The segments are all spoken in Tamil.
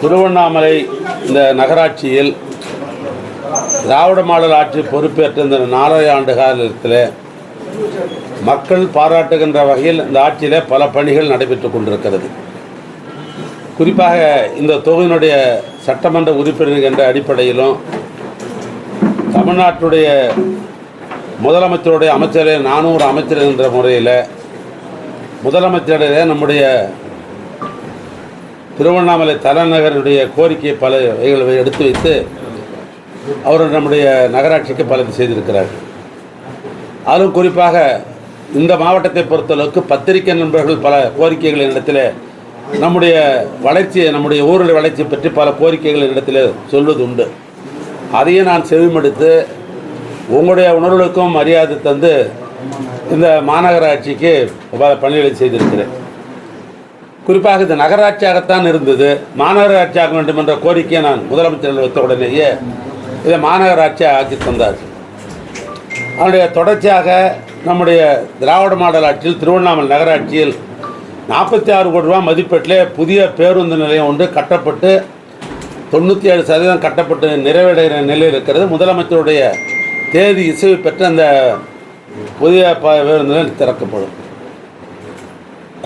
திருவண்ணாமலை இந்த நகராட்சியில் திராவிட மாடல் ஆட்சி பொறுப்பேற்ற இந்த நாலரை ஆண்டு காலத்தில் மக்கள் பாராட்டுகின்ற வகையில் இந்த ஆட்சியில் பல பணிகள் நடைபெற்று கொண்டிருக்கிறது. குறிப்பாக இந்த தொகுதியினுடைய சட்டமன்ற உறுப்பினர் என்ற அடிப்படையிலும் தமிழ்நாட்டுடைய முதலமைச்சருடைய அமைச்சரே நானூறு அமைச்சர் என்ற முறையில் முதலமைச்சருடைய நம்முடைய திருவண்ணாமலை தலைநகருடைய கோரிக்கையை பல வகைகளை எடுத்து வைத்து அவர் நம்முடைய நகராட்சிக்கு பலது செய்திருக்கிறார் அதிலும் குறிப்பாக இந்த மாவட்டத்தை பொறுத்தளவுக்கு பத்திரிகை நண்பர்கள் பல கோரிக்கைகள் இடத்துல நம்முடைய வளர்ச்சியை நம்முடைய ஊருடைய வளர்ச்சியை பற்றி பல கோரிக்கைகள் இடத்துல சொல்வது உண்டு அதையும் நான் செவிமெடுத்து உங்களுடைய உணர்வுகளுக்கும் மரியாதை தந்து இந்த மாநகராட்சிக்கு பல பணிகளை செய்திருக்கிறேன். குறிப்பாக இது நகராட்சியாகத்தான் இருந்தது. மாநகராட்சியாக வேண்டும் என்ற கோரிக்கையை நான் முதலமைச்சர் வைத்த உடனேயே இதை மாநகராட்சியாக ஆக்கி தந்தார். அதனுடைய தொடர்ச்சியாக நம்முடைய திராவிட மாடல் ஆட்சியில் திருவண்ணாமலை நகராட்சியில் நாற்பத்தி ஆறு கோடி ரூபா மதிப்பீட்டிலே புதிய பேருந்து நிலையம் ஒன்று கட்டப்பட்டு தொண்ணூற்றி ஏழு சதவீதம் கட்டப்பட்டு நிறைவடைகிற நிலையில் இருக்கிறது. முதலமைச்சருடைய தேதி இசைவு பெற்ற அந்த புதிய ப பேருந்து நிலையம் திறக்கப்படும்.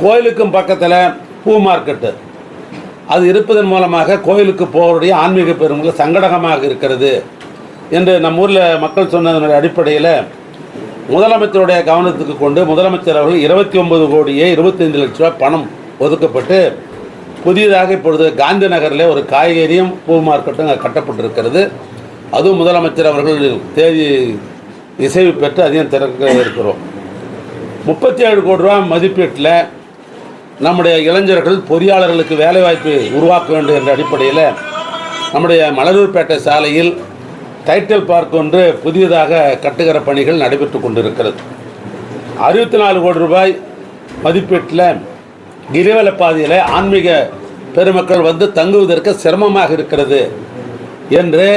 கோயிலுக்கும் பக்கத்தில் பூ மார்க்கெட்டு அது இருப்பதன் மூலமாக கோயிலுக்கு போகக்கூடிய ஆன்மீக பெருமக்கள் சங்கடகமாக இருக்கிறது என்று நம்ம ஊரில் மக்கள் சொன்னதனுடைய அடிப்படையில் முதலமைச்சருடைய கவனத்துக்கு கொண்டு முதலமைச்சர் அவர்கள் இருபத்தி ஒன்பது கோடியே இருபத்தைந்து லட்ச ரூபாய் பணம் ஒதுக்கப்பட்டு புதியதாக இப்பொழுது காந்தி நகரில் ஒரு காய்கறியும் பூ மார்க்கெட்டும் அங்கே கட்டப்பட்டிருக்கிறது. அதுவும் முதலமைச்சர் அவர்கள் தேதி இசைவு பெற்று அதையும் திறக்க இருக்கிறோம். முப்பத்தி ஏழு கோடி ரூபா மதிப்பீட்டில் நம்முடைய இளைஞர்கள் பொறியாளர்களுக்கு வேலைவாய்ப்பு உருவாக்க வேண்டும் என்ற அடிப்படையில் நம்முடைய மலரூர்பேட்டை சாலையில் டைட்டில் பார்க் ஒன்று புதியதாக கட்டுகிற பணிகள் நடைபெற்று கொண்டிருக்கிறது. அறுபத்தி நாலு கோடி ரூபாய் மதிப்பீட்டில் கிரிவல பாதையில் ஆன்மீக பெருமக்கள் வந்து தங்குவதற்கு சிரமமாக இருக்கிறது என்று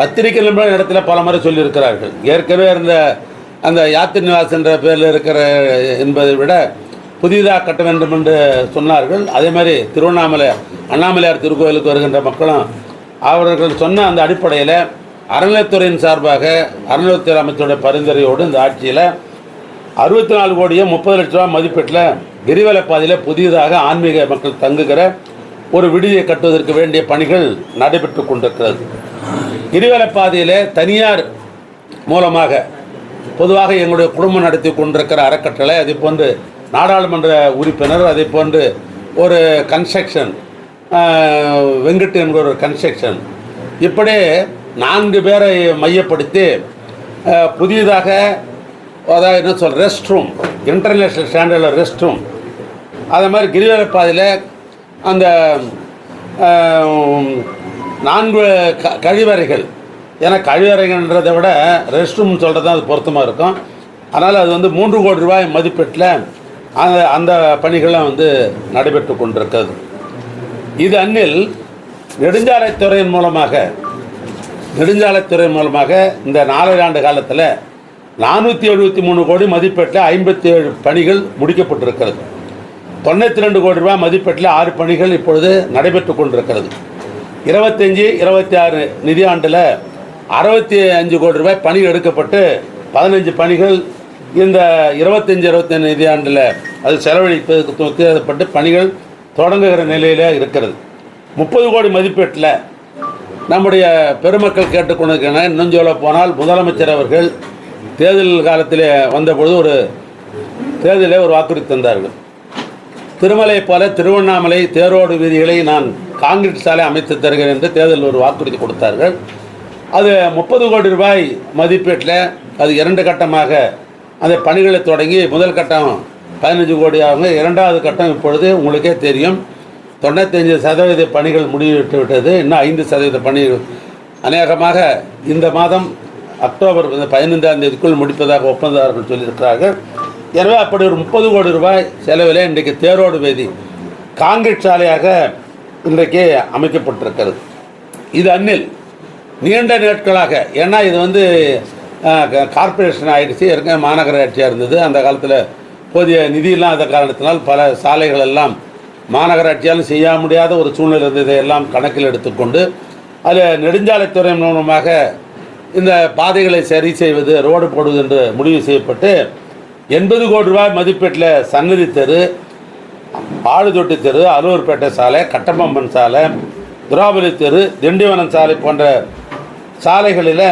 பத்திரிகை நிபுணர் இடத்துல பல முறை சொல்லியிருக்கிறார்கள். ஏற்கனவே இருந்த அந்த யாத்திரை நிவாஸ் என்ற பேரில் இருக்கிற என்பதை விட புதிதாக கட்ட வேண்டும் என்று சொன்னார்கள். அதே மாதிரி திருவண்ணாமலை அண்ணாமலையார் திருக்கோயிலுக்கு வருகின்ற மக்களும் அவர்கள் சொன்ன அந்த அடிப்படையில் அறநிலையத்துறையின் சார்பாக அறநிலையத்துறை அமைச்சருடைய பரிந்துரையோடு இந்த ஆட்சியில் அறுபத்தி நாலு கோடியே முப்பது லட்ச ரூபா மதிப்பீட்டில் கிரிவல பாதையில் புதியதாக ஆன்மீக மக்கள் தங்குகிற ஒரு விடுதியை கட்டுவதற்கு வேண்டிய பணிகள் நடைபெற்று கொண்டிருக்கிறது. கிரிவல பாதையில் தனியார் மூலமாக பொதுவாக எங்களுடைய குடும்பம் நடத்தி கொண்டிருக்கிற அறக்கட்டளை அதே போன்று நாடாளுமன்ற உறுப்பினர் அதை போன்று ஒரு கன்ஸ்ட்ரக்ஷன் வெங்கட் என்கிற ஒரு கன்ஸ்ட்ரக்ஷன் இப்படி நான்கு பேரை மையப்படுத்தி புதியதாக அதாவது என்ன சொல் ரெஸ்ட் ரூம் இன்டர்நேஷ்னல் ஸ்டாண்டர்டில் ரெஸ்ட் ரூம் அதே மாதிரி கிரிவல பாதையில் அந்த நான்கு க கழிவறைகள். ஏன்னா கழிவறைகள்ன்றதை விட ரெஸ்ட் ரூம்னு சொல்கிறது தான் அது பொருத்தமாக இருக்கும். அதனால் அது வந்து மூன்று கோடி ரூபாய் மதிப்பீட்டில் அந்த அந்த பணிகள்லாம் வந்து நடைபெற்று கொண்டிருக்கிறது. இது அன்னில் நெடுஞ்சாலைத்துறையின் மூலமாக நெடுஞ்சாலைத்துறை மூலமாக இந்த நாலரை ஆண்டு காலத்தில் நானூற்றி எழுபத்தி மூணு கோடி மதிப்பீட்டில் ஐம்பத்தி ஏழு பணிகள் முடிக்கப்பட்டிருக்கிறது. தொண்ணூற்றி ரெண்டு கோடி ரூபாய் மதிப்பீட்டில் ஆறு பணிகள் இப்பொழுது நடைபெற்று கொண்டிருக்கிறது. இருபத்தஞ்சி இருபத்தி ஆறு நிதியாண்டில் அறுபத்தி அஞ்சு கோடி ரூபாய் பணி எடுக்கப்பட்டு பதினஞ்சு பணிகள் இந்த இருபத்தஞ்சி இருபத்தஞ்சு நிதியாண்டில் அது செலவழிப்பதற்கு உத்தேசப்பட்டு பணிகள் தொடங்குகிற நிலையில் இருக்கிறது. முப்பது கோடி மதிப்பீட்டில் நம்முடைய பெருமக்கள் கேட்டுக்கொண்டிருக்கின்றன இன்னும் சொல்ல போனால் முதலமைச்சர் அவர்கள் தேர்தல் காலத்தில் வந்தபொழுது ஒரு தேர்தலில் ஒரு வாக்குறுதி தந்தார்கள். திருமலை போல திருவண்ணாமலை தேரோடு வீதிகளை நான் காங்கிரீட் சாலை அமைத்து தருகிறேன் என்று தேர்தலில் ஒரு வாக்குறுதி கொடுத்தார்கள். அது முப்பது கோடி ரூபாய் மதிப்பீட்டில் அது இரண்டு கட்டமாக அந்த பணிகளை தொடங்கி முதல் கட்டம் பதினஞ்சு கோடி ஆகுங்க. இரண்டாவது கட்டம் இப்பொழுது உங்களுக்கே தெரியும். தொண்ணூத்தஞ்சு சதவீத பணிகள் முடிவிட்டு விட்டது. இன்னும் ஐந்து சதவீத பணிகள் அநேகமாக இந்த மாதம் அக்டோபர் பதினைந்தாம் தேதிக்குள் முடிப்பதாக ஒப்பந்ததாரர்கள் சொல்லியிருக்கிறார்கள். எனவே அப்படி ஒரு முப்பது கோடி ரூபாய் செலவில் இன்றைக்கு தேரோடு வேதி காங்கிரீட் சாலையாக இன்றைக்கு அமைக்கப்பட்டிருக்கிறது. இது அன்னில் நீண்ட நாட்களாக ஏன்னா இது வந்து கார்ப்பரேஷன் ஆயிடுச்சு. ஏற்கனவே மாநகராட்சியாக இருந்தது. அந்த காலத்தில் போதிய நிதி இல்லாத காரணத்தினால் பல சாலைகள் எல்லாம் மாநகராட்சியாலும் செய்ய முடியாத ஒரு சூழ்நிலை இருந்ததை எல்லாம் கணக்கில் எடுத்துக்கொண்டு அதில் நெடுஞ்சாலைத்துறை மூலமாக இந்த பாதைகளை சரி செய்வது ரோடு போடுவது என்று முடிவு செய்யப்பட்டு எண்பது கோடி ரூபாய் மதிப்பீட்டில் சன்னதி தெரு ஆளுதொட்டி தெரு அலுவர்பேட்டை சாலை கட்டபொம்மன் சாலை துராபலி தெரு திண்டிவனம் சாலை போன்ற சாலைகளில்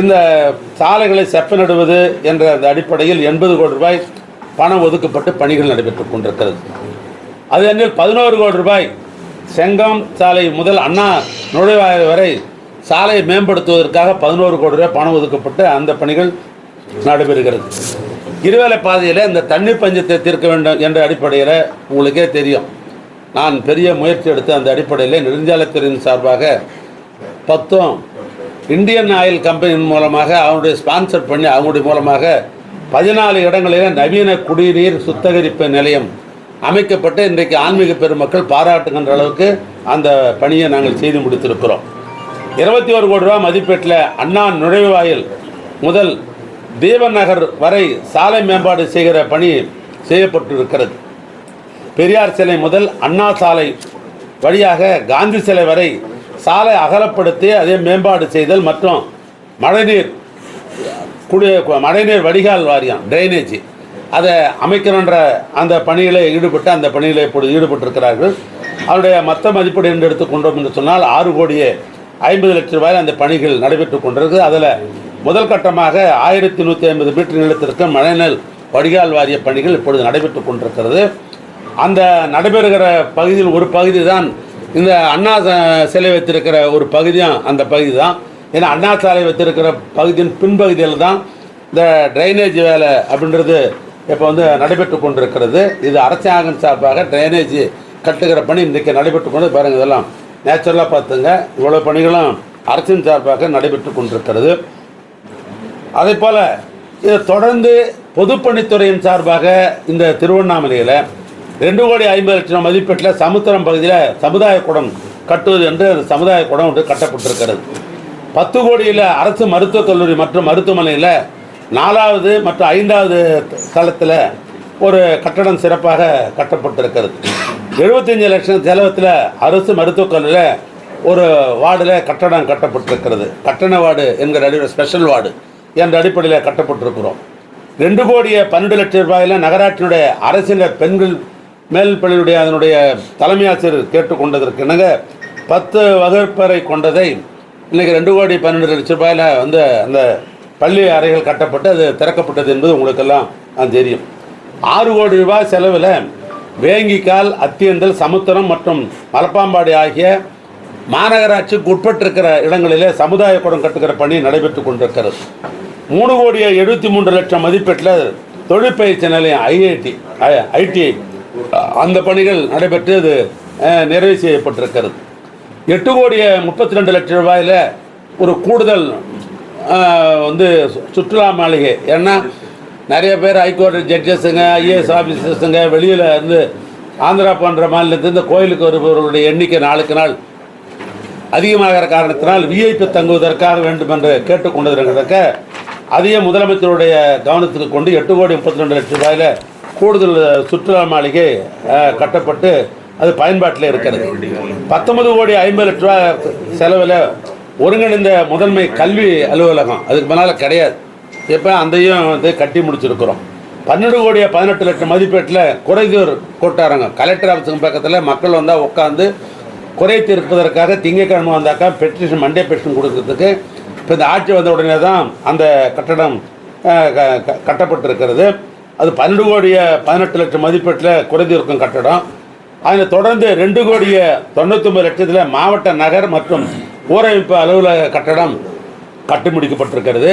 இந்த சாலைகளை செப்பனிடுவது என்ற அந்த அடிப்படையில் எண்பது கோடி ரூபாய் பணம் ஒதுக்கப்பட்டு பணிகள் நடைபெற்றுக் கொண்டிருக்கிறது. அது அன்றில் பதினோரு கோடி ரூபாய் செங்கம் சாலை முதல் அண்ணா நுழைவாயில் வரை சாலையை மேம்படுத்துவதற்காக பதினோரு கோடி ரூபாய் பணம் ஒதுக்கப்பட்டு அந்த பணிகள் நடைபெறுகிறது. இருவேளை பாதையில் இந்த தண்ணீர் பஞ்சத்தை தீர்க்க வேண்டும் என்ற அடிப்படையில் உங்களுக்கே தெரியும். நான் பெரிய முயற்சி எடுத்து அந்த அடிப்படையில் நெடுஞ்சாலைத்துறையின் சார்பாக பத்தும் இந்தியன் ஆயில் கம்பெனியின் மூலமாக அவங்களுடைய ஸ்பான்சர் பண்ணி அவங்களுடைய மூலமாக பதினாலு இடங்களில் நவீன குடிநீர் சுத்திகரிப்பு நிலையம் அமைக்கப்பட்டு இன்றைக்கு ஆன்மீக பெருமக்கள் பாராட்டுகின்ற அளவுக்கு அந்த பணியை நாங்கள் செய்து முடித்திருக்கிறோம். இருபத்தி ஒரு கோடி ரூபா மதிப்பீட்டில் அண்ணா நுழைவாயில் முதல் தீபன் நகர் வரை சாலை மேம்பாடு செய்கிற பணி செய்யப்பட்டிருக்கிறது. பெரியார் சிலை முதல் அண்ணா சாலை வழியாக காந்தி சிலை வரை சாலை அகலப்படுத்தி அதே மேம்பாடு செய்தல் மற்றும் மழைநீர் குடி மழைநீர் வடிகால் வாரியம் ட்ரைனேஜ் அதை அமைக்கணுன்ற அந்த பணியில் ஈடுபட்டு அந்த பணியில் இப்பொழுது ஈடுபட்டிருக்கிறார்கள். அவருடைய மொத்த மதிப்பீடு என்று எடுத்துக்கொண்டோம் என்று சொன்னால் ஆறு கோடியே ஐம்பது லட்சம் ரூபாயில் அந்த பணிகள் நடைபெற்று கொண்டிருக்கு அதில் முதல் கட்டமாக ஆயிரத்தி நூற்றி ஐம்பது மீட்டர் நிலத்திற்கு மழைநெல் வடிகால் வாரிய பணிகள் இப்பொழுது நடைபெற்று கொண்டிருக்கிறது. அந்த நடைபெறுகிற பகுதியில் ஒரு பகுதி தான் இந்த அண்ணா சிலை வைத்திருக்கிற ஒரு பகுதியும் அந்த பகுதி தான் ஏன்னா அண்ணா சாலை வைத்திருக்கிற பகுதியின் பின்பகுதியில் தான் இந்த ட்ரைனேஜ் வேலை அப்படின்றது இப்போ வந்து நடைபெற்று கொண்டிருக்கிறது. இது அரசாங்கம் சார்பாக ட்ரைனேஜ் கட்டுகிற பணி இன்றைக்கு நடைபெற்று கொண்டு பாருங்கள் இதெல்லாம். நேச்சுரலாக பார்த்துங்க. இவ்வளோ பணிகளும் அரசின் சார்பாக நடைபெற்று கொண்டிருக்கிறது. அதே போல் இதை தொடர்ந்து பொதுப்பணித்துறையின் சார்பாக இந்த திருவண்ணாமலையில் ரெண்டு கோடி ஐம்பது லட்சம் மதிப்பீட்டில் சமுத்திரம் பகுதியில் சமுதாய குடம் கட்டுவது என்று அந்த சமுதாய குடம் ஒன்று கட்டப்பட்டிருக்கிறது. பத்து கோடியில் அரசு மருத்துவக் கல்லூரி மற்றும் மருத்துவமனையில் நாலாவது மற்றும் ஐந்தாவது தளத்தில் ஒரு கட்டடம் சிறப்பாக கட்டப்பட்டிருக்கிறது. எழுபத்தஞ்சு லட்சம் செலவத்தில் அரசு மருத்துவக் கல்லூரியில் ஒரு வார்டில் கட்டடம் கட்டப்பட்டிருக்கிறது. கட்டண வார்டு என்கிற அடிப்படை ஸ்பெஷல் வார்டு என்ற அடிப்படையில் கட்டப்பட்டிருக்கிறோம். ரெண்டு கோடியே பன்னெண்டு லட்சம் ரூபாயில் நகராட்சியுடைய அரசினர் பெண்கள் மேல் பள்ளியுடைய அதனுடைய தலைமை ஆசிரியர் கேட்டுக்கொண்டதற்கிணங்க பத்து வகுப்பறை கொண்டதை இன்றைக்கி ரெண்டு கோடி பன்னெண்டு லட்ச ரூபாயில் வந்து அந்த பள்ளி அறைகள் கட்டப்பட்டு அது திறக்கப்பட்டது என்பது உங்களுக்கெல்லாம் தெரியும். ஆறு கோடி ரூபாய் செலவில் வேங்கிக்கால் அத்தியந்தல் சமுத்திரம் மற்றும் மலப்பாம்பாடி ஆகிய மாநகராட்சிக்கு உட்பட்டிருக்கிற இடங்களிலே சமுதாய கூடம் கட்டுகிற பணி நடைபெற்று கொண்டிருக்கிறது. மூணு கோடியே எழுபத்தி மூன்று லட்சம் மதிப்பீட்டில் தொழிற்பயிற்சி நிலையம் ஐஐடி ஐடிஐ அந்த பணிகள் நடைபெற்று அது நிறைவு செய்யப்பட்டிருக்கிறது. எட்டு கோடியே முப்பத்தி ரெண்டு லட்சம் ரூபாயில் ஒரு கூடுதல் வந்து சு- சுற்றுலா மாளிகை. ஏன்னா நிறைய பேர் ஹைகோர்ட் ஜட்ஜஸுங்க ஐஏஎஸ் ஆஃபீஸர்ஸுங்க வெளியில் இருந்து ஆந்திரா போன்ற மாநிலத்திலிருந்து கோயிலுக்கு வருபவர்களுடைய எண்ணிக்கை நாளுக்கு நாள் அதிகமாகிற காரணத்தினால் விஐபி தங்குவதற்காக வேண்டும் என்று கேட்டுக்கொண்டிருக்கிறதுக்க அதையும் முதலமைச்சருடைய கவனத்துக்கு கொண்டு எட்டு கோடி முப்பத்தி ரெண்டு லட்சம் ரூபாயில் கூடுதல் சுற்றுலா மாளிகை கட்டப்பட்டு அது பயன்பாட்டில் இருக்கிறது. பத்தொன்பது கோடி ஐம்பது லட்ச ரூபா செலவில் ஒருங்கிணைந்த முதன்மை கல்வி அலுவலகம். அதுக்கு முன்னால் கிடையாது. இப்போ அதையும் வந்து கட்டி முடிச்சிருக்கிறோம். பன்னெண்டு கோடியே பதினெட்டு லட்சம் மதிப்பீட்டில் குறைதீர் கூட்டாரங்கம் கலெக்டர் ஆஃபீஸுக்கு பக்கத்தில் மக்கள் வந்தால் உட்காந்து குறை தீர்ப்பதற்காக திங்கட்கிழமை வந்தாக்கா பெட்டிஷன் மண்டே பெட்டிஷன் கொடுக்கறதுக்கு இப்போ இந்த ஆட்சி வந்த உடனே தான் அந்த கட்டடம் க- க- கட்டப்பட்டிருக்கிறது. அது பன்னெண்டு கோடியை பதினெட்டு லட்சம் மதிப்பீட்டில் குறைந்திருக்கும் கட்டடம். அதில் தொடர்ந்து ரெண்டு கோடியை தொண்ணூத்தொம்பது லட்சத்தில் மாவட்ட நகர் மற்றும் ஊரமைப்பு அலுவலக கட்டடம் கட்டி முடிக்கப்பட்டிருக்கிறது.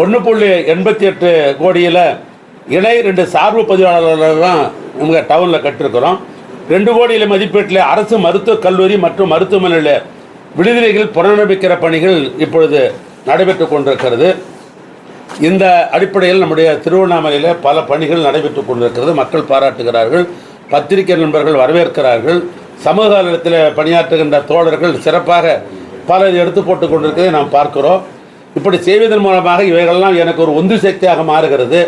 ஒன்று புள்ளி எண்பத்தி எட்டு கோடியில் இணை ரெண்டு சார்பு பதிவாளர்கள் தான் டவுனில் கட்டிருக்கிறோம். ரெண்டு கோடியில் மதிப்பீட்டில் அரசு மருத்துவக் கல்லூரி மற்றும் மருத்துவமனையில் விடுதலைகள் புனரமைக்கிற பணிகள் இப்பொழுது நடைபெற்று கொண்டிருக்கிறது. இந்த அடிப்படையில் நம்முடைய திருவண்ணாமலையில் பல பணிகள் நடைபெற்று கொண்டிருக்கிறது. மக்கள் பாராட்டுகிறார்கள். பத்திரிகை நண்பர்கள் வரவேற்கிறார்கள். சமூக நலத்தில் பணியாற்றுகின்ற தோழர்கள் சிறப்பாக பல எடுத்து போட்டு கொண்டிருக்கிறதை நாம் பார்க்கிறோம். இப்படி செய்வதன் மூலமாக இவைகளெல்லாம் எனக்கு ஒரு உந்து சக்தியாக மாறுகிறது.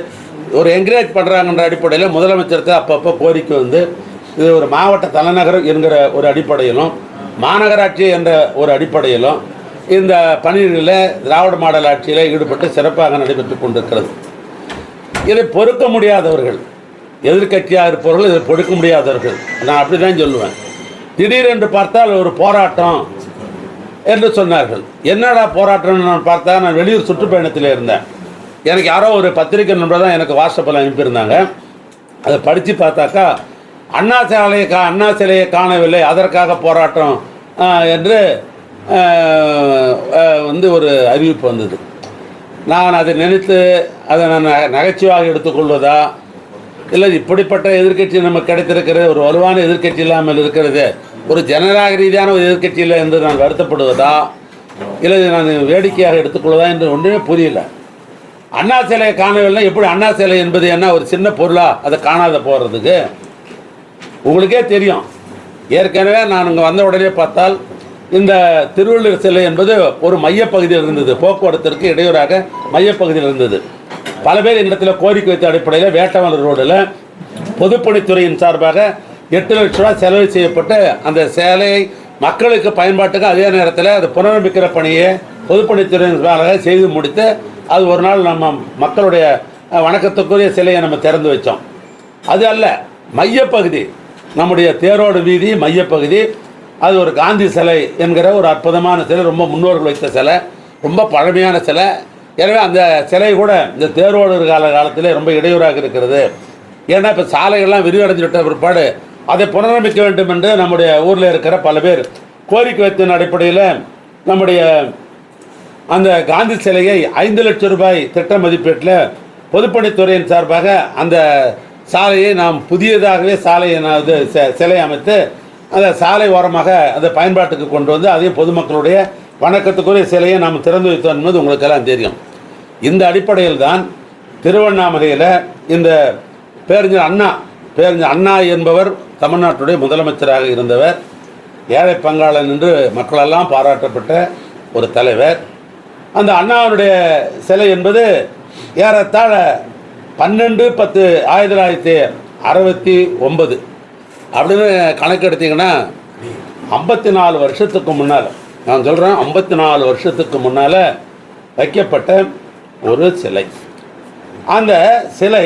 ஒரு என்கரேஜ் பண்ணுறாங்கன்ற அடிப்படையில் முதலமைச்சருக்கு அப்பப்போ கோரிக்கை வந்து இது ஒரு மாவட்ட தலைநகர் என்கிற ஒரு அடிப்படையிலும் மாநகராட்சி என்ற ஒரு அடிப்படையிலும் இந்த பணிகளில் திராவிட மாடல் ஆட்சியில் ஈடுபட்டு சிறப்பாக நடைபெற்று கொண்டிருக்கிறது. இதை பொறுக்க முடியாதவர்கள் எதிர்க்கட்சியாக இருப்பவர்கள் இதை பொறுக்க முடியாதவர்கள். நான் அப்படி தான் சொல்லுவேன். திடீரென்று பார்த்தால் ஒரு போராட்டம் என்று சொன்னார்கள். என்னடா போராட்டம்னு நான் பார்த்தா நான் வெளியூர் சுற்றுப்பயணத்தில் இருந்தேன். எனக்கு யாரோ ஒரு பத்திரிகை நண்பர் தான் எனக்கு வாட்ஸ்அப்பில் அனுப்பியிருந்தாங்க. அதை படித்து பார்த்தாக்கா அண்ணா சிலையை கா அண்ணா சிலையை காணவில்லை அதற்காக போராட்டம் என்று வந்து ஒரு அறிவிப்பு வந்தது. நான் அதை நினைத்து அதை நான் நகைச்சுவாக எடுத்துக்கொள்வதா இல்லை இப்படிப்பட்ட எதிர்க்கட்சி நமக்கு கிடைத்திருக்கிறது ஒரு வலுவான எதிர்க்கட்சி இல்லாமல் இருக்கிறது ஒரு ஜனநாயக ரீதியான ஒரு எதிர்க்கட்சி இல்லை என்று நான் வருத்தப்படுவதா? இல்லை நான் வேடிக்கையாக எடுத்துக்கொள்வதா என்று ஒன்றுமே புரியல. அண்ணா சிலையை காணவில்லை. எப்படி அண்ணா சிலை என்பது என்ன ஒரு சின்ன பொருளாக அதை காணாத போகிறதுக்கு உங்களுக்கே தெரியும். ஏற்கனவே நான் இங்கே வந்த உடனே பார்த்தால் இந்த திருவள்ளுவர் சிலை என்பது ஒரு மையப்பகுதியில் இருந்தது. போக்குவரத்திற்கு இடையூறாக மையப்பகுதியில் இருந்தது. பல பேர் இடத்துல கோரிக்கை வைத்த அடிப்படையில் வேட்டவாளர் ரோடில் பொதுப்பணித்துறையின் சார்பாக எட்டு லட்ச ரூபா செலவு செய்யப்பட்டு அந்த சேலையை மக்களுக்கு பயன்பாட்டுக்கு அதே நேரத்தில் அது புனரமைக்கிற பணியை பொதுப்பணித்துறையின் சார்பாக செய்து முடித்து அது ஒரு நாள் நம்ம மக்களுடைய வணக்கத்துக்குரிய சிலையை நம்ம திறந்து வச்சோம். அது அல்ல மையப்பகுதி. நம்முடைய தேரோடு வீதி மையப்பகுதி. அது ஒரு காந்தி சிலை என்கிற ஒரு அற்புதமான சிலை ரொம்ப முன்னோர்கள் வைத்த சிலை ரொம்ப பழமையான சிலை. எனவே அந்த சிலை கூட இந்த தேரோடு கால காலத்திலே ரொம்ப இடையூறாக இருக்கிறது. ஏன்னா இப்போ சாலைகள்லாம் விரிவடைஞ்சு விட்ட பிற்பாடு அதை புனரமைக்க வேண்டும் என்று நம்முடைய ஊரில் இருக்கிற பல பேர் கோரிக்கை வைத்தின் அடிப்படையில் நம்முடைய அந்த காந்தி சிலையை ஐந்து லட்சம் ரூபாய் திட்ட மதிப்பீட்டில் பொதுப்பணித்துறையின் சார்பாக அந்த சாலையை நாம் புதியதாகவே சாலையை நான் இது ச- சிலை அமைத்து அந்த சாலை ஓரமாக அந்த பயன்பாட்டுக்கு கொண்டு வந்து அதையும் பொதுமக்களுடைய வணக்கத்துக்குரிய சிலையை நாம் திறந்து வைத்தோம் என்பது உங்களுக்கெல்லாம் தெரியும். இந்த அடிப்படையில் தான் திருவண்ணாமலையில் இந்த பேரறிஞர் அண்ணா பேரறிஞர் அண்ணா என்பவர் தமிழ்நாட்டுடைய முதலமைச்சராக இருந்தவர். ஏழை பங்காளன் என்று மக்களெல்லாம் பாராட்டப்பட்ட ஒரு தலைவர். அந்த அண்ணாவினுடைய சிலை என்பது ஏறத்தாழ பன்னெண்டு பத்து ஆயிரத்தி தொள்ளாயிரத்தி அறுபத்தி ஒன்பது. அப்படின்னு கணக்கு எடுத்திங்கன்னா ஐம்பத்தி நாலு வருஷத்துக்கு முன்னால் நான் சொல்கிறேன் ஐம்பத்தி நாலு வருஷத்துக்கு முன்னால் வைக்கப்பட்ட ஒரு சிலை. அந்த சிலை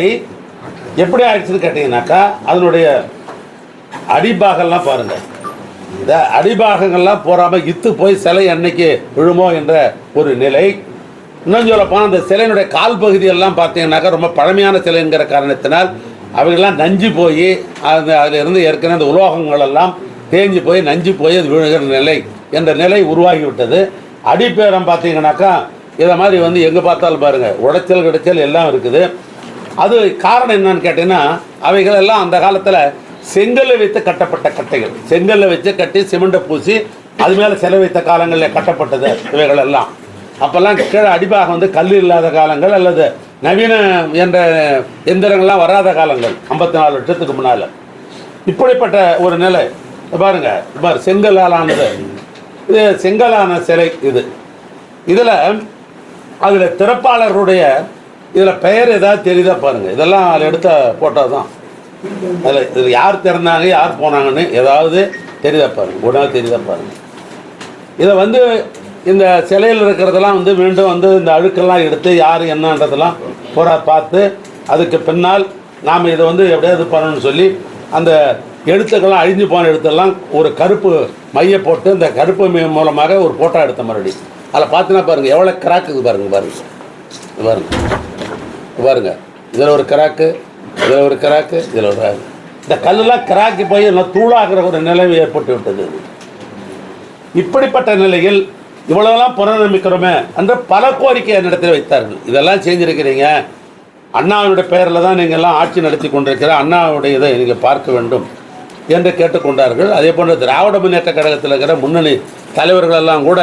எப்படி ஆயிடுச்சுன்னு கேட்டிங்கனாக்கா அதனுடைய அடிபாகம்லாம் பாருங்கள் இந்த அடிபாகங்கள்லாம் போகாமல் இத்து போய் சிலை அன்னைக்கு விழுமோ என்ற ஒரு நிலை. இன்னும் சொல்லப்போனால் அந்த சிலையினுடைய கால் பகுதியெல்லாம் பார்த்தீங்கன்னாக்கா ரொம்ப பழமையான சிலைங்கிற காரணத்தினால் அவைகள்லாம் நஞ்சு போய் அந்த அதில் இருந்து ஏற்கனவே அந்த உலோகங்கள் எல்லாம் தேஞ்சு போய் நஞ்சு போய் அது விழுகிற நிலை என்ற நிலை உருவாகிவிட்டது. அடிப்பேரம் பார்த்தீங்கன்னாக்கா இதை மாதிரி வந்து எங்கே பார்த்தாலும் பாருங்கள் உடைச்சல் கிடைச்சல் எல்லாம் இருக்குது. அது காரணம் என்னன்னு கேட்டீங்கன்னா அவைகள் எல்லாம் அந்த காலத்தில் செங்கல்லை வைத்து கட்டப்பட்ட கட்டைகள். செங்கல்லை வச்சு கட்டி சிமெண்ட்டை பூசி அது மேலே சிலை வைத்த காலங்களில் கட்டப்பட்டது இவைகள் எல்லாம் அப்போல்லாம் கீழே அடிப்பாக வந்து கல் இல்லாத காலங்கள் அல்லது நவீன என்ற எந்திரங்கள்லாம் வராத காலங்கள் ஐம்பத்தி நாலு வருஷத்துக்கு முன்னால். இப்படிப்பட்ட ஒரு நிலை. பாருங்க பாரு செங்கலாலானது. இது செங்கலான சிலை இது. இதில் அதில் திறப்பாளருடைய இதில் பெயர் ஏதாவது தெரியுதா பாருங்கள் இதெல்லாம் அதில் எடுத்த ஃபோட்டோ தான் அதில் இதில் யார் திறந்தாங்க யார் போனாங்கன்னு ஏதாவது தெரியுதா பாருங்கள் உடனே தெரியுதா பாருங்கள் இதை வந்து இந்த சிலையில் இருக்கிறதெல்லாம் வந்து மீண்டும் வந்து இந்த அழுக்கெல்லாம் எடுத்து யார் என்னன்றதெல்லாம் பூரா பார்த்து அதுக்கு பின்னால் நாம் இதை வந்து எப்படியாவது பண்ணணும்னு சொல்லி அந்த எழுத்துக்கெல்லாம் அழிஞ்சு போன எழுத்தெல்லாம் ஒரு கருப்பு மைய போட்டு இந்த கருப்பு மூலமாக ஒரு ஃபோட்டோ எடுத்த மறுபடி. அதில் பார்த்தீங்கன்னா பாருங்கள் எவ்வளோ கிராக்கு இது பாருங்கள் பாருங்கள் பாருங்கள் பாருங்க. இதில் ஒரு கிராக்கு இதில் ஒரு கிராக்கு இதில் ஒரு இந்த கல்லெல்லாம் கிராக்கி போய் எல்லாம் தூளாகிற ஒரு நிலைமை ஏற்பட்டு விட்டது இப்படிப்பட்ட நிலையில் இவ்வளவுலாம் புனரமிக்கிறோமே அந்த பல கோரிக்கையை நடத்தி வைத்தார்கள். இதெல்லாம் செஞ்சிருக்கிறீங்க. அண்ணாவுடைய பெயரில் தான் நீங்கள் எல்லாம் ஆட்சி நடத்தி கொண்டிருக்கிற அண்ணாவுடைய இதை நீங்கள் பார்க்க வேண்டும் என்று கேட்டுக்கொண்டார்கள். அதே போன்ற திராவிட முன்னேற்ற கழகத்தில் இருக்கிற முன்னணி தலைவர்கள் எல்லாம் கூட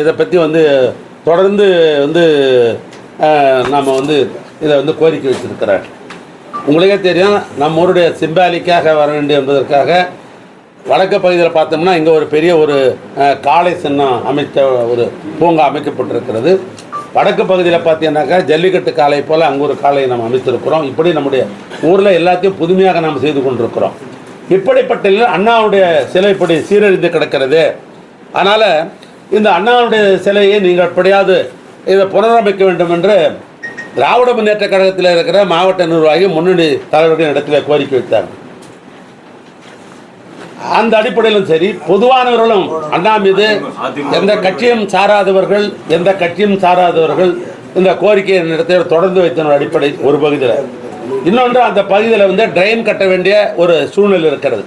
இதை பற்றி வந்து தொடர்ந்து வந்து நாம் வந்து இதை வந்து கோரிக்கை வச்சிருக்கிறார் உங்களுக்கே தெரியும் நம்மளுடைய சிம்பாலிக்காக வர வேண்டும் என்பதற்காக வடக்கு பகுதியில் பார்த்தோம்னா இங்கே ஒரு பெரிய ஒரு காளை சின்னம் அமைத்த ஒரு பூங்கா அமைக்கப்பட்டிருக்கிறது. வடக்கு பகுதியில் பார்த்தீங்கன்னாக்கா ஜல்லிக்கட்டு காலை போல் அங்கே ஒரு காளையை நம்ம அமைத்திருக்கிறோம். இப்படி நம்முடைய ஊரில் எல்லாத்தையும் புதுமையாக நாம் செய்து கொண்டிருக்கிறோம். இப்படிப்பட்ட அண்ணாவுடைய சிலை இப்படி சீரழிந்து கிடக்கிறது. அதனால் இந்த அண்ணாவுடைய சிலையை நீங்கள் எப்படியாவது இதை புனரமைக்க வேண்டும் என்று திராவிட முன்னேற்ற கழகத்தில் இருக்கிற மாவட்ட நிர்வாகி முன்னணி தலைவர்கள் இடத்துல கோரிக்கை வைத்தாங்க அந்த அடிப்படையிலும் சரி பொதுவானவர்களும் அண்ணா மீது எந்த கட்சியும் சாராதவர்கள் எந்த கட்சியும் சாராதவர்கள் இந்த கோரிக்கையை நிறத்தை தொடர்ந்து வைத்தனர் அடிப்படை ஒரு பகுதியில். இன்னொன்று அந்த பகுதியில் வந்து ட்ரெயின் கட்ட வேண்டிய ஒரு சூழ்நிலை இருக்கிறது.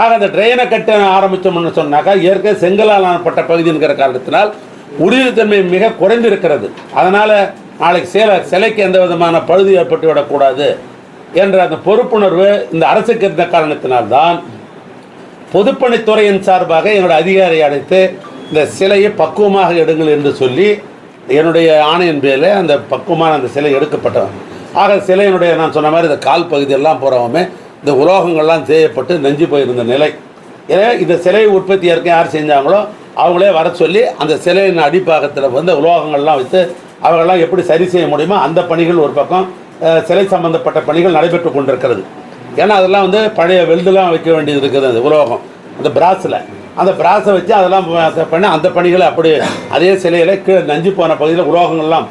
ஆக அந்த ட்ரெயினை கட்ட ஆரம்பித்தோம்னு சொன்னாக்கா இயற்கை செங்கலால் ஆனப்பட்ட பகுதிங்கிற காரணத்தினால் உறுதித்தன்மை மிக குறைந்திருக்கிறது. அதனால் நாளைக்கு சேலை சிலைக்கு எந்த விதமான பழுது ஏற்பட்டு விடக்கூடாது என்ற அந்த பொறுப்புணர்வு இந்த அரசுக்கு இருந்த காரணத்தினால்தான் பொதுப்பணித்துறையின் சார்பாக என்னுடைய அதிகாரியை அழைத்து இந்த சிலையை பக்குவமாக எடுங்கள் என்று சொல்லி என்னுடைய ஆணையின் பேரில் அந்த பக்குவமான அந்த சிலை எடுக்கப்பட்டவன் ஆக சிலையினுடைய நான் சொன்ன மாதிரி இந்த கால் பகுதியெல்லாம் போகிறவமே இந்த உலோகங்கள்லாம் செய்யப்பட்டு நெஞ்சு போயிருந்த நிலை. எனவே இந்த சிலை உற்பத்தி ஏற்க யார் செஞ்சாங்களோ அவங்களே வர சொல்லி அந்த சிலையின் அடிப்பாகத்தில் வந்து உலோகங்கள்லாம் வைத்து அவர்கள்லாம் எப்படி சரி செய்ய முடியுமோ அந்த பணிகள் ஒரு பக்கம் சிலை சம்பந்தப்பட்ட பணிகள் நடைபெற்று கொண்டிருக்கிறது. ஏன்னா அதெல்லாம் வந்து பழைய வெல்டுலாம் வைக்க வேண்டியது இருக்குது அந்த உலோகம். அந்த பிராஸில். அந்த பிராஸை வச்சு அதெல்லாம் பண்ணி அந்த பணிகளை அப்படி அதே சிலையில் கீழே நஞ்சு போன பகுதியில் உலோகங்கள்லாம்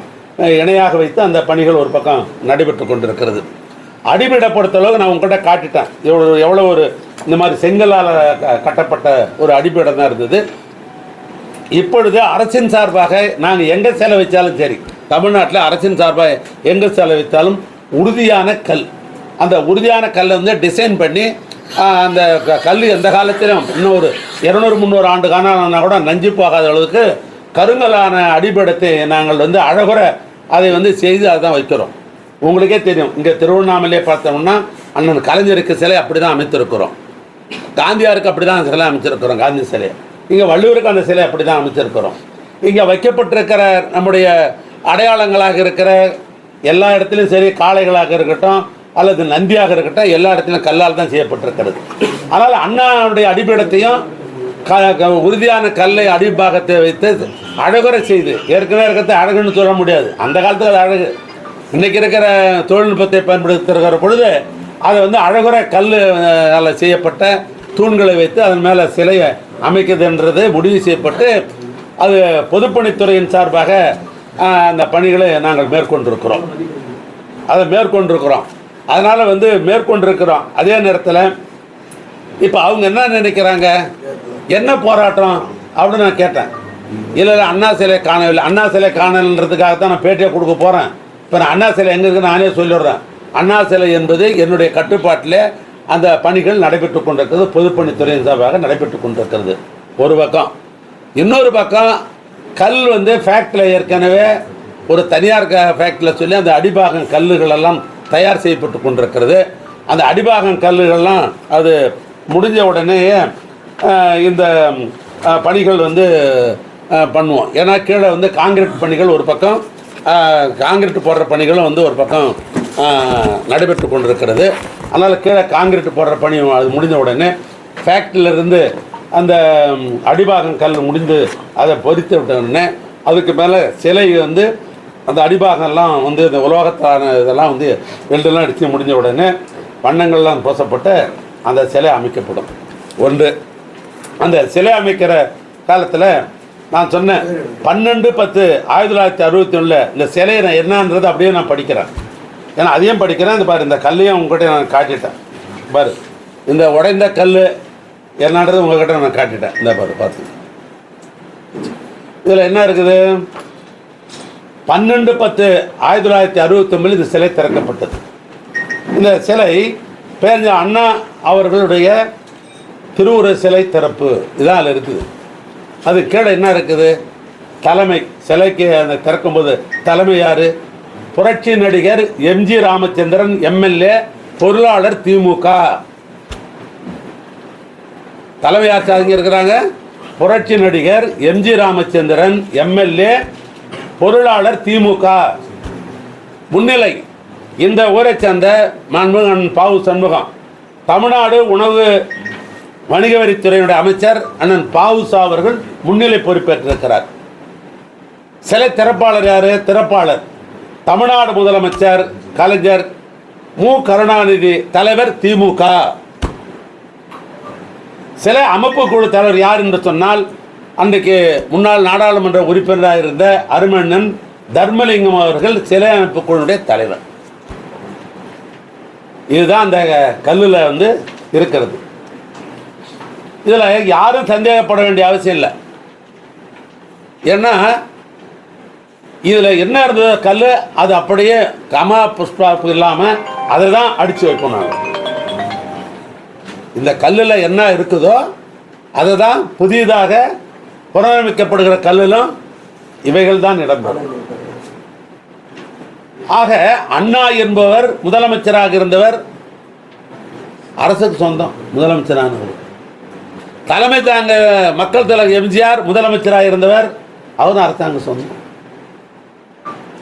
இணையாக வைத்து அந்த பணிகள் ஒரு பக்கம் நடைபெற்று கொண்டிருக்கிறது. அடிமையிட பொறுத்தளவுக்கு நான் உங்கள்கிட்ட காட்டிட்டேன். எவ்வளோ எவ்வளோ ஒரு இந்த மாதிரி செங்கலால் கட்டப்பட்ட ஒரு அடிப்பீடம் தான் இருந்தது. இப்பொழுது அரசின் சார்பாக நாங்கள் எங்கே செலவழித்தாலும் சரி தமிழ்நாட்டில் அரசின் சார்பாக எங்கே செலவழித்தாலும் உறுதியான கல். அந்த உறுதியான கல்லை வந்து டிசைன் பண்ணி அந்த க- கல் எந்த காலத்திலும் இன்னும் ஒரு இரநூறு முந்நூறு ஆண்டு காலம் கூட நஞ்சு போகாத அளவுக்கு கருங்கலான அடிப்படத்தை நாங்கள் வந்து அழகுற அதை வந்து செய்து அதை தான் வைக்கிறோம். உங்களுக்கே தெரியும் இங்கே திருவண்ணாமலையே பார்த்தோம்னா அண்ணன் கலைஞருக்கு சிலை அப்படி தான் அமைத்திருக்கிறோம். காந்தியாருக்கு அப்படி தான் சிலை அமைச்சிருக்கிறோம் காந்தி சிலை. இங்கே வள்ளுவருக்கு அந்த சிலை அப்படி தான் அமைச்சிருக்கிறோம் இங்கே வைக்கப்பட்டிருக்கிற நம்முடைய அடையாளங்களாக இருக்கிற எல்லா இடத்துலையும் சரி காளைகளாக இருக்கட்டும் அல்லது நந்தியாக இருக்கட்டும் எல்லா இடத்துலையும் கல்லால் தான் செய்யப்பட்டிருக்கிறது. அதனால் அண்ணாவுடைய அடிப்படத்தையும் க க- உறுதியான கல்லை அடிப்பாகத்தை வைத்து அழகுற செய்து ஏற்கனவே இருக்கிறத அழகுன்னு சொல்ல முடியாது. அந்த காலத்தில் அது அழகு. இன்றைக்கி இருக்கிற தொழில்நுட்பத்தை பயன்படுத்துகிற பொழுது அதை வந்து அழகுற கல் செய்யப்பட்ட தூண்களை வைத்து அதன் மேலே சிலையை அமைக்குதுன்றது முடிவு செய்யப்பட்டு அது பொதுப்பணித்துறையின் சார்பாக அந்த பணிகளை நாங்கள் மேற்கொண்டிருக்கிறோம். அதை மேற்கொண்டிருக்கிறோம். அதனால் வந்து மேற்கொண்டிருக்கிறோம். அதே நேரத்தில் இப்போ அவங்க என்ன நினைக்கிறாங்க? என்ன போராட்டம்? அப்படின்னு நான் கேட்டேன். இல்லை இல்லை அண்ணா சிலை காணவில்லை. அண்ணா சிலை காணலன்றதுக்காக தான் நான் பேட்டியை கொடுக்க போகிறேன் இப்போ நான் அண்ணா சிலை எங்கே இருக்குன்னு நானே சொல்லிடுறேன். அண்ணா சிலை என்பது என்னுடைய கட்டுப்பாட்டில் அந்த பணிகள் நடைபெற்று கொண்டிருக்கிறது. பொதுப்பணித்துறையின் சார்பாக நடைபெற்று கொண்டிருக்கிறது. ஒரு பக்கம். இன்னொரு பக்கம் கல் வந்து ஃபேக்ட்ரியில் ஏற்கனவே ஒரு தனியார் ஃபேக்ட்ரியில் சொல்லி அந்த அடிபாகம் கல்லுகளெல்லாம் தயார் செய்யப்பட்டு கொண்டிருக்கிறது. அந்த அடிபாகம் கல்லுகள்லாம் அது முடிஞ்ச உடனேயே இந்த பணிகள் வந்து பண்ணுவோம். ஏன்னா கீழே வந்து காங்கிரீட் பணிகள் ஒரு பக்கம் காங்கிரீட் போடுற பணிகளும் வந்து ஒரு பக்கம் நடைபெற்று கொண்டிருக்கிறது. அதனால் கீழே காங்கிரீட் போடுற பணி அது முடிஞ்ச உடனே ஃபேக்ட்ரியிலேருந்து அந்த அடிபாகம் கல் முடிந்து அதை பொறித்து விட்ட உடனே அதுக்கு மேலே சிலை வந்து அந்த அடிபாகம்லாம் வந்து இந்த உலோகத்தான இதெல்லாம் வந்து வெல்டெல்லாம் அடித்து முடிஞ்ச உடனே வண்ணங்கள்லாம் பூசப்பட்டு அந்த சிலை அமைக்கப்படும். ஒன்று. அந்த சிலை அமைக்கிற காலத்தில் நான் சொன்னேன் பன்னெண்டு பத்து ஆயிரத்தி தொள்ளாயிரத்தி அறுபத்தி ஒன்றில் இந்த சிலையை நான் என்னன்றது அப்படியே நான் படிக்கிறேன். ஏன்னா அதையும் படிக்கிறேன் இந்த பாரு இந்த கல்லையும் உங்கள்கிட்ட நான் காட்டிட்டேன். பாரு இந்த உடைந்த கல் என்னன்றது உங்கள்கிட்ட நான் காட்டிட்டேன். இந்த பாரு பார்த்து. இதில் என்ன இருக்குது? பன்னெண்டு பத்து ஆயிரத்தி தொள்ளாயிரத்தி அறுபத்தொம்பதில் இந்த சிலை திறக்கப்பட்டது. இந்த சிலை பேரஞ்சர் அண்ணா அவர்களுடைய திருவுர சிலை திறப்பு. இதால் இருக்குது. அது கீழே என்ன இருக்குது? தலைமை சிலைக்கு அந்த திறக்கும்போது தலைமை யார்? புரட்சி நடிகர் எம்ஜி ராமச்சந்திரன் எம்எல்ஏ பொருளாளர் திமுக. தலைமை யார் சாதிங்க இருக்கிறாங்க? புரட்சி நடிகர் எம்ஜி ராமச்சந்திரன் எம்எல்ஏ பொருளாளர் திமுக. முன்னிலை. இந்த ஊரைச் சேர்ந்த மன்முகன் பாவு சண்முகம். தமிழ்நாடு உணவு வணிக வரித்துறையினுடைய அமைச்சர் அண்ணன் பாவுசா அவர்கள் முன்னிலை பொறுப்பேற்றிருக்கிறார். சிலை திறப்பாளர் யார்? திறப்பாளர். தமிழ்நாடு முதலமைச்சர் கலைஞர் மு. கருணாநிதி தலைவர் திமுக. சில அமைப்பு குழு தலைவர் யார் என்று சொன்னால் அன்றைக்கு முன்னாள் நாடாளுமன்ற உறுப்பினராக இருந்த அருமண்ணன் தர்மலிங்கம் அவர்கள் சிலை அமைப்பு குழுவுடைய தலைவர். இதுதான் அந்த கல்லில் வந்து இருக்கிறது. இதில் யாரும் சந்தேகப்பட வேண்டிய அவசியம் இல்லை. ஏன்னா இதில் என்ன இருந்தது கல் அது அப்படியே கமா புஷ்பாப்பு இல்லாமல் அதை தான் அடித்து வைப்போம் நாங்கள் இந்த கல்லில் என்ன இருக்குதோ அதை தான் புதியதாக புனரமைக்கப்படுகிற கல்லிலும் இவைகள் தான் இடம்பெறும். ஆக அண்ணா என்பவர் முதலமைச்சராக இருந்தவர் அரசுக்கு சொந்தம் முதலமைச்சரானவர். தலைமை தாங்க மக்கள் தலைவர் எம்ஜிஆர் முதலமைச்சராக இருந்தவர் அவர் அரசாங்க சொந்தம்.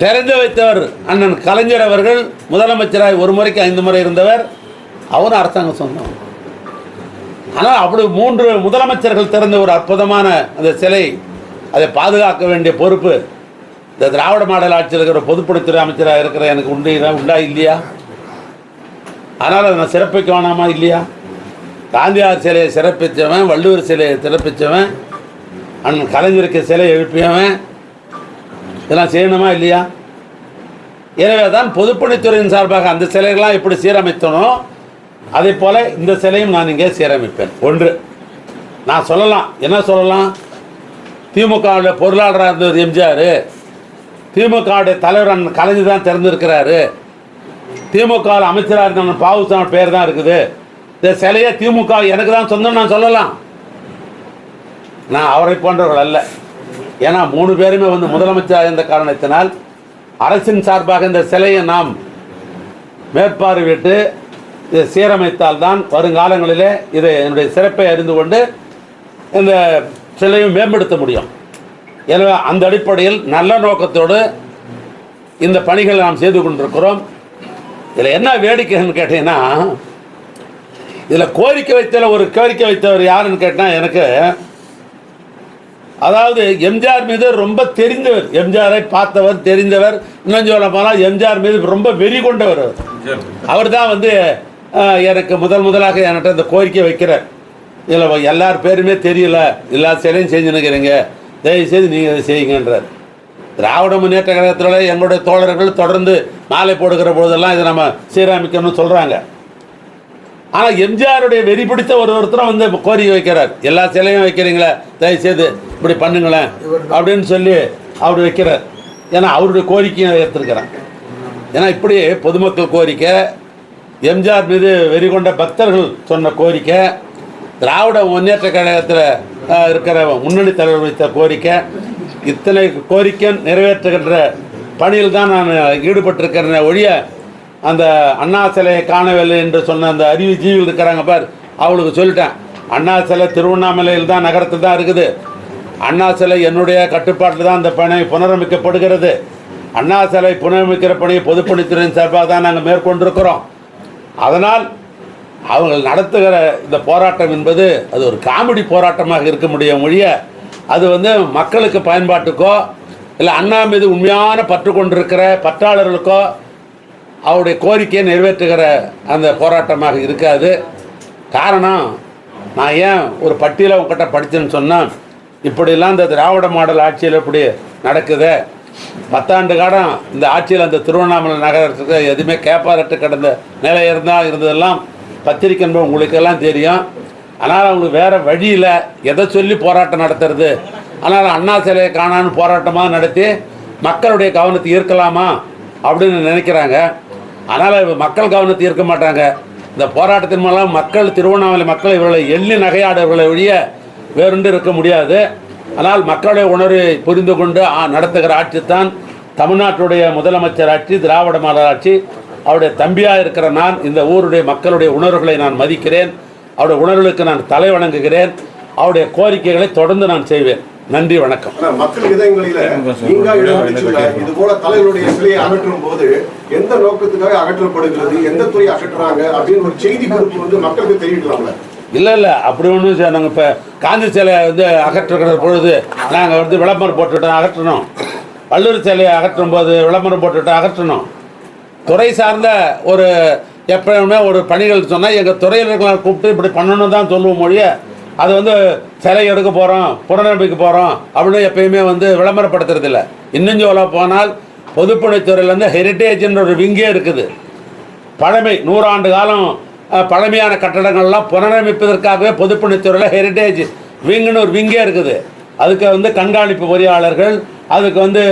தெரிந்து வைத்தவர் அண்ணன் கலைஞர் அவர்கள் முதலமைச்சராக ஒரு முறைக்கு ஐந்து முறை இருந்தவர் அவரும் அரசாங்க சொந்தம். ஆனால் அப்படி மூன்று முதலமைச்சர்கள் திறந்த ஒரு அற்புதமான அந்த சிலை அதை பாதுகாக்க வேண்டிய பொறுப்பு இந்த திராவிட மாடல் ஆட்சியில் இருக்கிற பொதுப்பணித்துறை அமைச்சராக இருக்கிற எனக்கு உண்டு உண்டா இல்லையா? அதனால் அதை நான் சிறப்பிக்க வேணாமா இல்லையா? காந்தியார் சிலையை சிறப்பித்தவன் வள்ளுவர் சிலையை சிறப்பித்தவன் அண்ணன் கலைஞருக்கு சிலை எழுப்பியவன். இதெல்லாம் செய்யணுமா இல்லையா? எனவே தான் பொதுப்பணித்துறையின் சார்பாக அந்த சிலைகள்லாம் எப்படி சீரமைத்தனோ அதே போல் இந்த சிலையும் நான் இங்கே சீரமைப்பேன் ஒன்று நான் சொல்லலாம். என்ன சொல்லலாம்? திமுகவுடைய பொருளாளராக இருந்தவர் எம்ஜிஆர். திமுகவுடைய தலைவர் அண்ணன் கலைஞர் தான் திறந்திருக்கிறாரு. திமுகவில் அமைச்சராக இருந்த பாவுசாமி பேர் தான் இருக்குது. இந்த சிலையை திமுக எனக்கு தான் சொந்தம் நான் சொல்லலாம். நான் அவரை போன்றவர்கள் அல்ல. ஏன்னா மூணு பேருமே வந்து முதலமைச்சராக இருந்த காரணத்தினால் அரசின் சார்பாக இந்த சிலையை நாம் மேற்பார்வையிட்டு சீரமைத்தால் தான் வருங்காலங்களிலே இதை என்னுடைய சிறப்பை அறிந்து கொண்டு இந்த சிலையை மேம்படுத்த முடியும். எனவே அந்த அடிப்படையில் நல்ல நோக்கத்தோடு இந்த பணிகளை நாம் செய்து கொண்டிருக்கிறோம். இதில் என்ன வேடிக்கைன்னு கேட்டீங்கன்னா இதில் கோரிக்கை வைத்ததில் ஒரு கோரிக்கை வைத்தவர் யாருன்னு கேட்டால் எனக்கு அதாவது எம்ஜிஆர் மீது ரொம்ப தெரிந்தவர் எம்ஜிஆரை பார்த்தவர் தெரிந்தவர் இன்னும் சொல்ல போனால் எம்ஜிஆர் மீது ரொம்ப வெறி கொண்டவர் அவர். தான் வந்து எனக்கு முதல் முதலாக என்கிட்ட இந்த கோரிக்கை வைக்கிறார் இதில் எல்லார் பேருமே தெரியல. எல்லா சிலையும் செஞ்சுனுக்கிறீங்க தயவுசெய்து நீங்கள் இதை செய்யுங்கன்றார். திராவிட முன்னேற்ற கழகத்தில் எங்களுடைய தோழர்கள் தொடர்ந்து மாலை போடுகிற பொழுதெல்லாம் இதை நம்ம சீரமைக்கணும்னு சொல்கிறாங்க ஆனால் எம்ஜிஆருடைய வெறி பிடித்த ஒரு ஒருத்தரும் வந்து கோரிக்கை வைக்கிறார். எல்லா சிலையும் வைக்கிறீங்களே தயவுசெய்து இப்படி பண்ணுங்களேன் அப்படின்னு சொல்லி அவர் வைக்கிறார். ஏன்னா அவருடைய கோரிக்கையை ஏற்றிருக்கிறான் ஏன்னா இப்படி பொதுமக்கள் கோரிக்கை எம்ஜிஆர் மீது வெறி கொண்ட பக்தர்கள் சொன்ன கோரிக்கை திராவிட முன்னேற்ற கழகத்தில் இருக்கிற முன்னணி தலைவர் வைத்த கோரிக்கை இத்தனை கோரிக்கை நிறைவேற்றுகின்ற பணியில் தான் நான் ஈடுபட்டிருக்கிறேன் ஒழிய அந்த அண்ணா சிலையை காணவில்லை என்று சொன்ன அந்த அறிவு ஜீவிகள் இருக்கிறாங்க பார் அவளுக்கு சொல்லிட்டேன். அண்ணா சிலை திருவண்ணாமலையில் தான் நகரத்தில் தான் இருக்குது. அண்ணா சிலை என்னுடைய கட்டுப்பாட்டில் தான் அந்த பணி புனரமைக்கப்படுகிறது. அண்ணா சிலை புனரமைக்கிற பணியை பொதுப்பணித்துறையின் சார்பாக தான் நாங்கள் மேற்கொண்டிருக்கிறோம். அதனால் அவர்கள் நடத்துகிற இந்த போராட்டம் என்பது அது ஒரு காமெடி போராட்டமாக இருக்க முடியும் ஒழிய அது வந்து மக்களுக்கு பயன்பாட்டுக்கோ இல்லை அண்ணா மீது உண்மையான பற்று கொண்டிருக்கிற பற்றாளர்களுக்கோ அவருடைய கோரிக்கையை நிறைவேற்றுகிற அந்த போராட்டமாக இருக்காது. காரணம் நான் ஏன் ஒரு பட்டியலை உங்ககிட்ட படித்தேன்னு சொன்னால் இப்படிலாம் இந்த திராவிட மாடல் ஆட்சியில் இப்படி நடக்குது. பத்தாண்டு காலம் இந்த ஆட்சியில் அந்த திருவண்ணாமலை நகரத்துக்கு எதுவுமே கேப்பாரட்டு கிடந்த நிலை இருந்தால் இருந்ததெல்லாம் பத்திரிக்கை என்பது உங்களுக்கெல்லாம் தெரியும். ஆனால் அவங்களுக்கு வேறு வழியில் எதை சொல்லி போராட்டம் நடத்துறது? ஆனால் அண்ணா சிலையை காணான்னு போராட்டமாக நடத்தி மக்களுடைய கவனத்தை ஈர்க்கலாமா அப்படின்னு நினைக்கிறாங்க. ஆனால் மக்கள் கவனத்தை ஈர்க்க மாட்டாங்க. இந்த போராட்டத்தின் மூலம் மக்கள் திருவண்ணாமலை மக்கள் இவர்களை எள்ளி நகையாடவர்களை ஒழிய வேறுண்டு இருக்க முடியாது. ஆனால் மக்களுடைய உணர்வை புரிந்து கொண்டு ஆ, நடத்துகிற ஆட்சி தான் தமிழ்நாட்டுடைய முதலமைச்சர் ஆட்சி திராவிட மாடல் ஆட்சி. அவருடைய தம்பியாக இருக்கிற நான் இந்த ஊருடைய மக்களுடைய உணர்வுகளை நான் மதிக்கிறேன். அவருடைய உணர்வுகளுக்கு நான் தலை வணங்குகிறேன். அவருடைய கோரிக்கைகளை தொடர்ந்து நான் செய்வேன். நன்றி வணக்கம். மக்கள் இதயங்களில் இது போல தலைவருடைய சிலையை அகற்றும் போது எந்த நோக்கத்துக்காக அகற்றப்படுகிறது எந்த துறை அகற்றுறாங்க அப்படின்னு ஒரு செய்தி குறிப்பு வந்து மக்களுக்கு தெரிவிக்கலாம்ல? இல்லை இல்லை அப்படி ஒன்றும் நாங்கள் இப்போ காந்தி சிலையை வந்து அகற்றுகிற பொழுது நாங்கள் வந்து விளம்பரம் போட்டுவிட்டு அகற்றணும். வள்ளூர் சிலையை அகற்றும் போது விளம்பரம் போட்டுவிட்டு அகற்றணும். துறை சார்ந்த ஒரு எப்பவுமே ஒரு பணிகள் சொன்னால் எங்கள் துறையில் இருக்கிற கூப்பிட்டு இப்படி பண்ணணும் தான் சொல்லுவோம் மொழிய அது வந்து சிலை எடுக்க போகிறோம் புனரமைக்க போகிறோம் அப்படின்னு எப்பயுமே வந்து விளம்பரப்படுத்துறதில்ல இன்னும் சொல்ல போனால் பொதுப்பணித்துறையில் வந்து ஹெரிட்டேஜ்ன்ற ஒரு விங்கே இருக்குது. பழமை நூறாண்டு காலம் பழமையான கட்டடங்கள்லாம் புனரமைப்பதற்காகவே பொதுப்பணித்துறையில் ஹெரிட்டேஜ் விங்குன்னு ஒரு விங்கே இருக்குது. அதுக்கு வந்து கண்காணிப்பு பொறியாளர்கள் அதுக்கு வந்து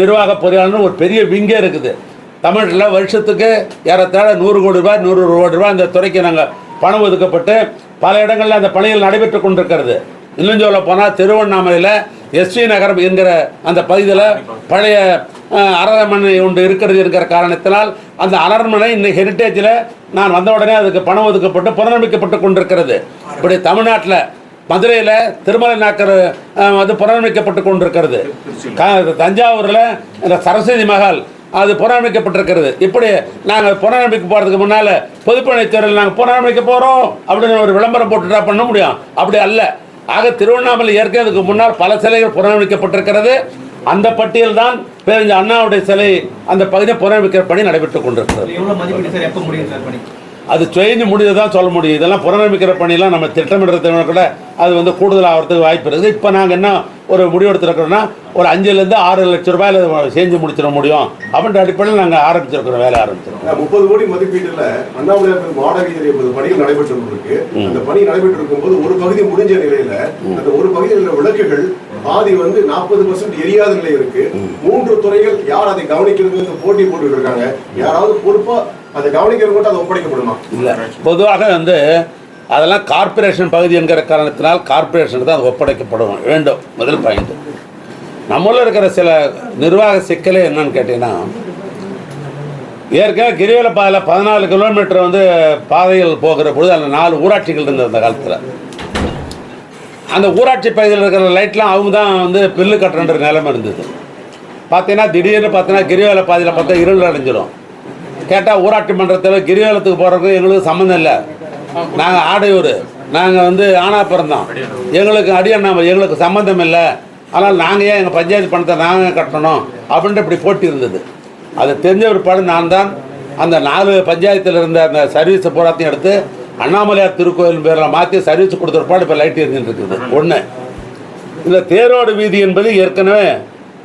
நிர்வாக பொறியாளர்னு ஒரு பெரிய விங்கே இருக்குது. தமிழில் வருஷத்துக்கு ஏறத்தாழ நூறு கோடி ரூபாய் நூறு கோடி ரூபாய் இந்த துறைக்கு நாங்கள் பணம் ஒதுக்கப்பட்டு பல இடங்களில் அந்த பணிகள் நடைபெற்று கொண்டிருக்கிறது. இன்னும் சொல்ல போனால் திருவண்ணாமலையில் எஸ்வி நகரம் என்கிற அந்த பகுதியில் பழைய அரண்மனை ஒன்று இருக்கிறது என்கிற காரணத்தினால் அந்த அரண்மனை இன்னைக்கு ஹெரிட்டேஜில் நான் வந்த உடனே அதுக்கு பணம் ஒதுக்கப்பட்டு புனரமைக்கப்பட்டு கொண்டிருக்கிறது. இப்படி தமிழ்நாட்டில் மதுரையில் திருமலை நாக்கர் வந்து புனரமைக்கப்பட்டு கொண்டிருக்கிறது. க- தஞ்சாவூரில் இந்த சரஸ்வதி மகால் அது புனரமைக்கப்பட்டிருக்கிறது. இப்படி நாங்கள் புனரமைக்க போகிறதுக்கு முன்னால் பொதுப்பணித்துறையில் நாங்கள் புனரமைக்க போகிறோம் அப்படின்னு ஒரு விளம்பரம் போட்டுட்டா பண்ண முடியும். அப்படி அல்ல. ஆக திருவண்ணாமலை ஏற்கனவே முன்னால் பல சிலைகள் புனரமைக்கப்பட்டிருக்கிறது. அந்த பட்டியல் தான் பேரஞ்ச அண்ணாவுடைய சிலை அந்த பகுதியை புனரமைக்கிற பணி நடைபெற்றுக் கொண்டிருக்கிறது. அது செஞ்சு முடிஞ்சு தான் சொல்ல முடியும். இதெல்லாம் புனரமைக்கிற பணியெல்லாம் நம்ம திட்டமிடுறது கூட அது வந்து கூடுதல் ஆகிறதுக்கு வாய்ப்பு இருக்குது. இப்போ நாங்கள் என்ன ஒரு முடிவு எடுத்துருக்கிறோன்னா ஒரு அஞ்சுலேருந்து ஆறு லட்ச ரூபாயில் செஞ்சு முடிச்சிட முடியும். அப்படின்ற அடிப்படையில் நாங்கள் ஆரம்பிச்சிருக்கிறோம் வேலை ஆரம்பிச்சிருக்கோம் முப்பது கோடி மதிப்பீட்டுல அண்ணாமலையார் மாநகர இருபது பணிகள் நடைபெற்று இருக்கு அந்த பணி நடைபெற்று இருக்கும்போது ஒரு பகுதி முடிஞ்ச நிலையில அந்த ஒரு பகுதியில் உள்ள விளக்குகள் பாதி வந்து நாற்பது பர்சன்ட் எரியாத நிலை இருக்கு. மூன்று துறைகள் யார் அதை கவனிக்கிறது போட்டி போட்டுட்டு இருக்காங்க. யாராவது பொறுப்பா அதை கவனிக்கிறது மட்டும் அதை ஒப்படைக்கப்படுமா? இல்லை. பொதுவாக வந்து அதெல்லாம் கார்ப்பரேஷன் பகுதி என்கிற காரணத்தினால் கார்பரேஷனுக்கு தான் அது ஒப்படைக்கப்படும். வேண்டும். முதல் பாயிண்ட் நம்மளில் இருக்கிற சில நிர்வாக சிக்கலே என்னன்னு கேட்டீங்கன்னா ஏற்கனவே கிரிவல பாதையில் பதினாலு கிலோமீட்டர் வந்து பாதைகள் போகிற பொழுது அதில் நாலு ஊராட்சிகள் இருந்தது அந்த காலத்தில். அந்த ஊராட்சி பகுதியில் இருக்கிற லைட்லாம் அவங்க தான் வந்து பில்லு கட்டுறன்ற நிலைமை இருந்தது. பார்த்தீங்கன்னா திடீர்னு பார்த்தீங்கன்னா கிரிவல பாதையில் பார்த்தா இருள் அடைஞ்சிடும் கேட்டால் ஊராட்சி மன்றத்தில் கிரிவலத்துக்கு போகிறதுக்கு எங்களுக்கு சம்மந்தம் இல்லை. நாங்கள் ஆடையூர். நாங்கள் வந்து ஆனா பிறந்தோம் எங்களுக்கு அடியண்ணாமலை எங்களுக்கு சம்மந்தம் இல்லை. ஆனால் நாங்கள் ஏன் எங்கள் பஞ்சாயத்து பணத்தை நாங்கள் கட்டணும் அப்படின்ட்டு இப்படி போட்டி இருந்தது. அது தெரிஞ்ச பிற்பாடு நான் தான் அந்த நாலு பஞ்சாயத்தில் இருந்த அந்த சர்வீஸை பூராத்தையும் எடுத்து அண்ணாமலையார் திருக்கோயில் பேரில் மாற்றி சர்வீஸ் கொடுத்த பாடு இப்போ லைட் எரிஞ்சுட்டு இருக்குது. ஒன்று இந்த தேரோடு வீதி என்பது ஏற்கனவே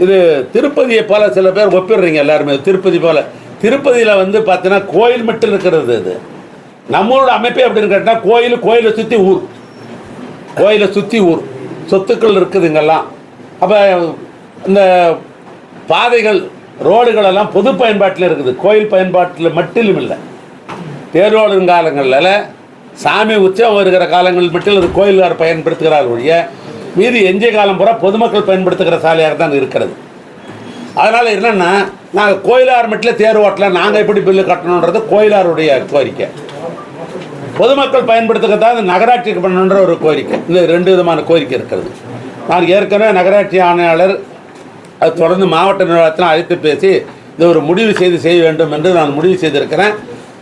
இது திருப்பதியை போல சில பேர் ஒப்பிடுறீங்க எல்லாருமே. திருப்பதி போல். திருப்பதியில் வந்து பார்த்தீங்கன்னா கோயில் மட்டும் இருக்கிறது இது நம்மளோட அமைப்பே அப்படின்னு கேட்டால் கோயில் கோயிலை சுற்றி ஊர். கோயிலை சுற்றி ஊர். சொத்துக்கள் இருக்குது இங்கெல்லாம். அப்போ இந்த பாதைகள் ரோடுகள் எல்லாம் பொது பயன்பாட்டில் இருக்குது. கோயில் பயன்பாட்டில் மட்டும் இல்லை. தேரோடும் காலங்களில் சாமி உச்சம் வருகிற காலங்களில் மட்டும் இது கோயில்கார் பயன்படுத்துகிறார் ஒழிய மீதி எஞ்சிய காலம் பூரா பொதுமக்கள் பயன்படுத்துகிற சாலையாக தான் இருக்கிறது. அதனால் என்னென்னா நாங்கள் கோயிலார் மட்டும் தேர் ஓட்டலாம் நாங்கள் எப்படி பில்லு கட்டணுன்றது கோயிலாருடைய கோரிக்கை. பொதுமக்கள் பயன்படுத்துக்க தான் நகராட்சிக்கு பண்ணணுன்ற ஒரு கோரிக்கை. இந்த ரெண்டு விதமான கோரிக்கை இருக்கிறது. நான் ஏற்கனவே நகராட்சி ஆணையாளர் அது தொடர்ந்து மாவட்ட நிர்வாகத்தில் அழைத்து பேசி இது ஒரு முடிவு செய்து செய்ய வேண்டும் என்று நான் முடிவு செய்திருக்கிறேன்.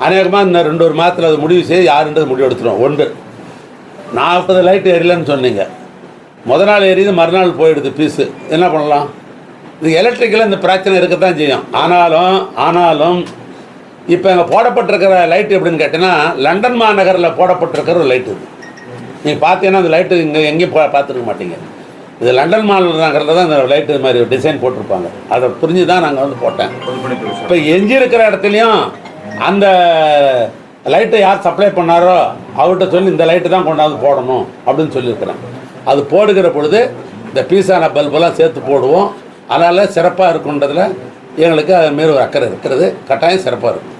அநேகமாக இந்த ரெண்டு ஒரு மாதத்தில் அது முடிவு செய்து யாருன்றது முடிவு எடுத்துருவோம் ஒன்று நாற்பது லைட்டு எரியலன்னு சொன்னீங்க. முத நாள் எரியுது மறுநாள் போயிடுது பீஸு. என்ன பண்ணலாம்? இது எலக்ட்ரிக்கில் இந்த பிரச்சனை இருக்கத்தான் செய்யும். ஆனாலும் ஆனாலும் இப்போ இங்கே போடப்பட்டிருக்கிற லைட் எப்படின்னு கேட்டிங்கன்னா லண்டன் மாநகரில் போடப்பட்டிருக்கிற ஒரு லைட் இது. நீங்கள் பார்த்தீங்கன்னா அந்த லைட்டு இங்கே எங்கேயும் பா பார்த்துருக்க மாட்டீங்க. இது லண்டன் மாநகரில் தான் இந்த லைட்டு இது மாதிரி டிசைன் போட்டிருப்பாங்க. அதை புரிஞ்சு தான் நாங்கள் வந்து போட்டேன். இப்போ எஞ்சி இருக்கிற இடத்துலையும் அந்த லைட்டை யார் சப்ளை பண்ணாரோ அவர்கிட்ட சொல்லி இந்த லைட்டு தான் கொண்டாந்து போடணும் அப்படின்னு சொல்லியிருக்கிறேன். அது போடுகிற பொழுது இந்த பீஸான பல்பெல்லாம் சேர்த்து போடுவோம். அதனால் சிறப்பாக இருக்குன்றதில் எங்களுக்கு அது மாரி ஒரு அக்கறை இருக்கிறது. கட்டாயம் சிறப்பாக இருக்கும்.